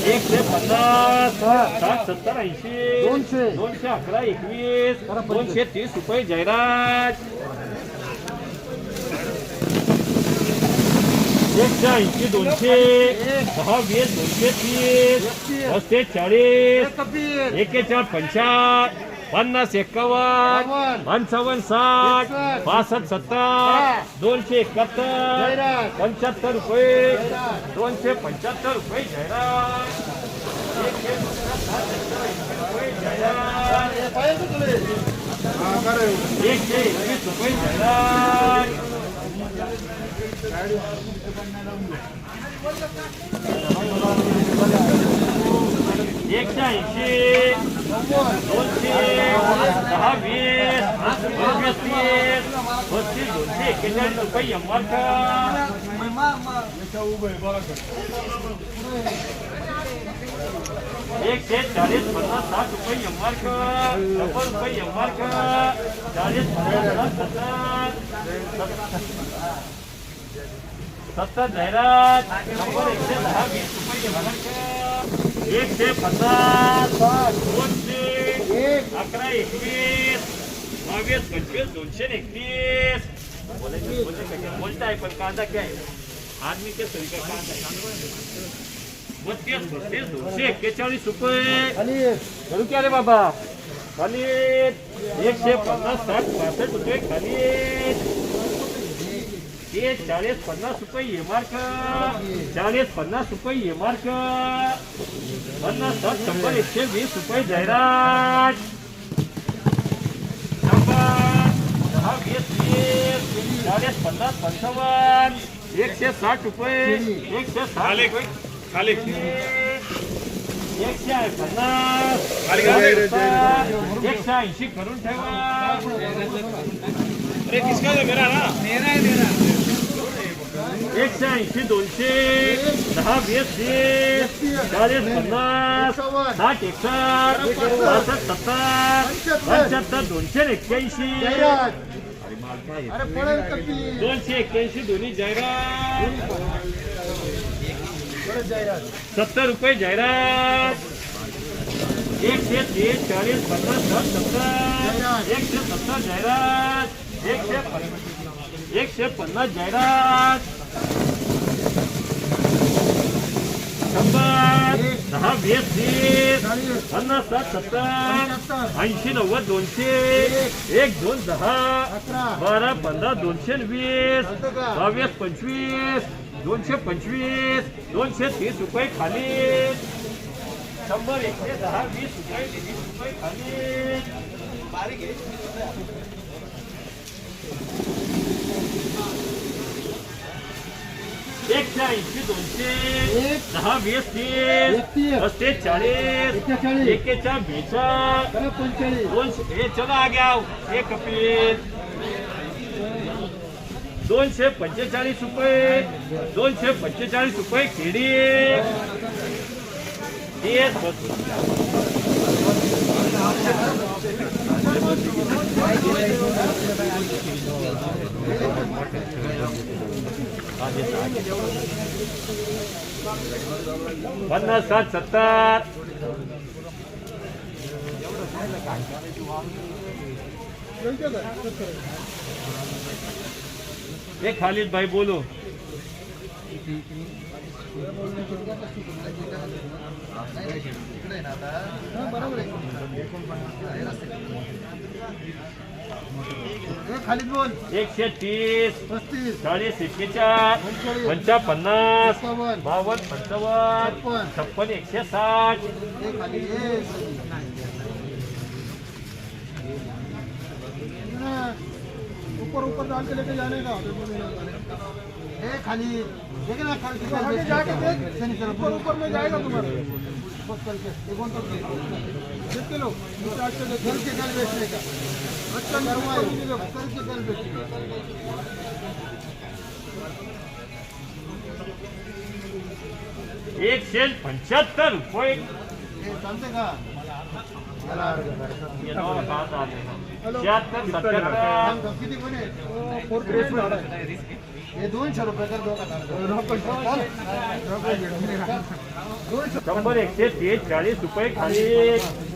एकशे पन्नास साठ सत्तर ऐंशी दोनशे. दोनशे अकरा एकवीस दोनशे तीस रुपये जाहिरात. एकशे ऐंशी दोनशे दहा वीस दोनशे तीस पस्तीस चाळीस एकेचाळ पंचावन्न. पन्नास एक्कावन्न बावन्न. पंचावन्न साठ. पासष्ट सत्तर दोनशे एकाहत्तर. पंच्याहत्तर रुपये. दोनशे पंच्याहत्तर रुपये जाहिरात एकशे एकवीस रुपये जाहिरात एकशे ऐंशी दोनशे दहा वीस पंचवीस तीस पस्तीस दोनशे एक्केचाळीस रुपये एकशे चाळीस पन्नास साठ रुपये एंबर्क शंभर रुपये एंबर्क चाळीस पन्नास सत्तर. सत्तर जाहिरात. शंभर एकशे दहा वीस रुपये एंबर्क एकशे पन्नास दोनशे एक. अकरा एकवीस बावीस पंचवीस दोनशे एकतीस. बोलायचं बोलते बोलताय पण कांदा काय? आदमी के सरी का कांदा आहे? बत्तीस बत्तीस दोनशे एक्केचाळीस रुपये. करू की अरे बाबा? खाली एकशे पन्नास साठ पासष्ट रुपये खाली ते चाळीस पन्नास रुपये ये मार्क चाळीस पन्नास रुपये ये मार्क पन्नास साठ शंभर एकशे वीस रुपये जाहिरात. शंभर दहा वीस वीस चाळीस पन्नास पंचावन्न एकशे साठ रुपये एकशे साठ रुपये. खाली. एकशे पन्नास? एकशे ऐंशी करून ठेवा. एकशे ऐंशी दोनशे दहा वीस तीस चाळीस पन्नास साठ एकसष्ट पासष्ट सत्तर पंच्याहत्तर दोनशे एक्क्याऐंशी. जाहिरात दोनशे एक्क्याऐंशी दोन्ही जाहिरात. सत्तर रुपये जाहिरात. एकशे तीस चाळीस पन्नास साठ सत्तर. एकशे सत्तर जाहिरात. एकशे पन्नास एकशे पन्नास जाहिरात. शंभर दहा वीस तीस पन्नास साठ सत्तर ऐंशी नव्वद दोनशे एक दोन दहा बारा पंधरा दोनशे वीस बावीस पंचवीस दोनशे पंचवीस दोनशे तीस रुपये खाली. शंभर एकशे दहा वीस रुपये वीस रुपये खाली. एकशे ऐंशी दोनशे एक दहा वीस तीस पस्तीस चाळीस एक्केचाळीस बेचाळीस दोनशे हे चला आग्या हे कपिल। दोनशे पंचेचाळीस रुपये दोनशे पंचेचाळीस रुपये खेडी तेच बस पन्नास सात सत्तर. एक खालीद भाई बोलो. खाली बोल एकशे तीस पस्तीस चाळीस एक्केचाळीस पंचावन्न पन्नास एकावन्न बावन्न पंचावन्न छप्पन एकशे साठ खाली ऊपर ऊपर डाल के लेके जाने का? खाली. देखे ना खाली? ऊपर ऊपर में जाएगा तुम्हारा पत्तल के ये कौन सा एक किलो. ये चार किलो घर के? कल बेचने का अच्छा करवाए कर के कल बेचने का एकशे पंच्याहत्तर रुपये. हे चालते का? शहात्तर सत्याहत्तर. थांब, थांब, किती कोणी हे दोनशे रुपये शंभर एकशे तीस चाळीस रुपये खाली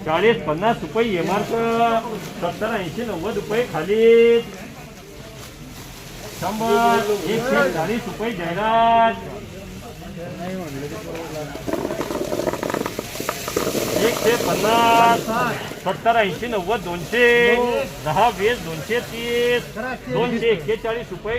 चाळीस पन्नास रुपये एमार्क सत्तर ऐंशी नव्वद रुपये खाली. शंभर एकशे चाळीस रुपये जाहिरात. एकशे पन्नास सत्तर ऐंशी नव्वद दोनशे दहा वीस दोनशे तीस दोनशे एक्केचाळीस रुपये